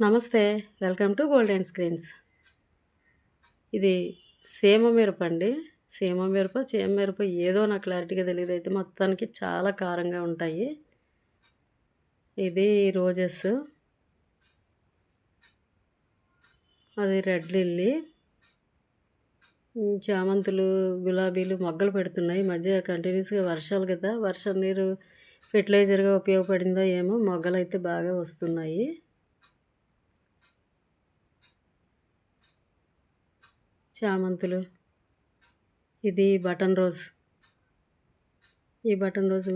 నమస్తే welcome to golden screens ఇది సీమ మిరప అండి. సీమ మిరప చీమ మిరప ఏదో నాకు క్లారిటీగా తెలియదు అయితే మొత్తానికి చాలా కారంగా ఉంటాయి. ఇది రోజెస్. అది రెడ్ లిల్లీ. చామంతులు గులాబీలు మొగ్గలు పెడుతున్నాయి. మధ్య కంటిన్యూస్గా వర్షాలు కదా. వర్షం నీరు ఫెర్టిలైజర్గా ఉపయోగపడిందో ఏమో మొగ్గలు అయితే బాగా వస్తున్నాయి. చామంతులు ఇది బటన్ రోజ్. ఈ బటన్ రోజు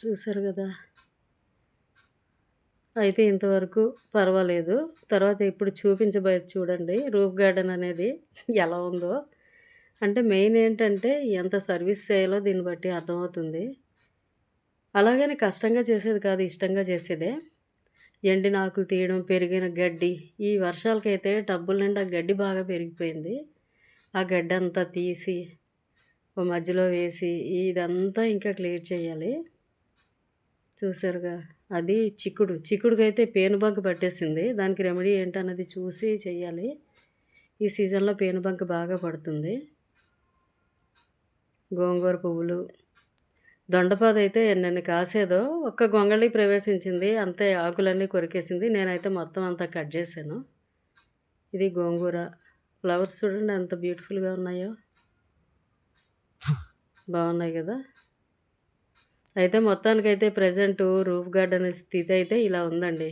చూసారు కదా? అయితే ఇంతవరకు పర్వాలేదు. తర్వాత ఇప్పుడు చూపించబోయే చూడండి. రూఫ్ గార్డెన్ అనేది ఎలా ఉందో. అంటే మెయిన్ ఏంటంటే ఎంత సర్వీస్ చేయాలో దీన్ని బట్టి అర్థమవుతుంది. అలాగని కష్టంగా చేసేది కాదు ఇష్టంగా చేసేదే. ఎండిన ఆకులు తీయడం పెరిగిన గడ్డి ఈ వర్షాలకైతే టబ్బుల నిండా గడ్డి బాగా పెరిగిపోయింది. ఆ గడ్డి అంతా తీసి మధ్యలో వేసి ఇదంతా ఇంకా క్లియర్ చేయాలి. చూసారుగా అది చిక్కుడు. చిక్కుడుకైతే పేనుబంక పట్టేసింది. దానికి రెమెడీ ఏంటన్నది చూసి చెయ్యాలి. ఈ సీజన్లో పేనుబంక బాగా పడుతుంది. గోంగూర పువ్వులు దొండపాద అయితే ఎన్నెన్ని కాసేదో ఒక్క గొంగళి ప్రవేశించింది అంతే ఆకులన్నీ కొరికేసింది. నేనైతే మొత్తం అంతా కట్ చేశాను. ఇది గోంగూర. ఫ్లవర్స్ చూడండి ఎంత బ్యూటిఫుల్గా ఉన్నాయో. బాగున్నాయి కదా. అయితే మొత్తానికైతే ప్రజెంట్ రూఫ్ గార్డెన్ స్థితి అయితే ఇలా ఉందండి.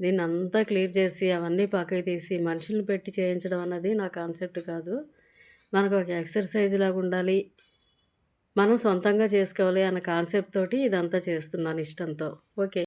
దీన్ని అంతా క్లియర్ చేసి అవన్నీ పక్కకి తీసి మనుషులను పెట్టి చేయించడం అన్నది నా కాన్సెప్ట్ కాదు. మనకు ఒక ఎక్సర్సైజ్ లాగా ఉండాలి. మనం సొంతంగా చేసుకోవాలి అన్న కాన్సెప్ట్ తోటి ఇదంతా చేస్తున్నాను ఇష్టంతో. ఓకే.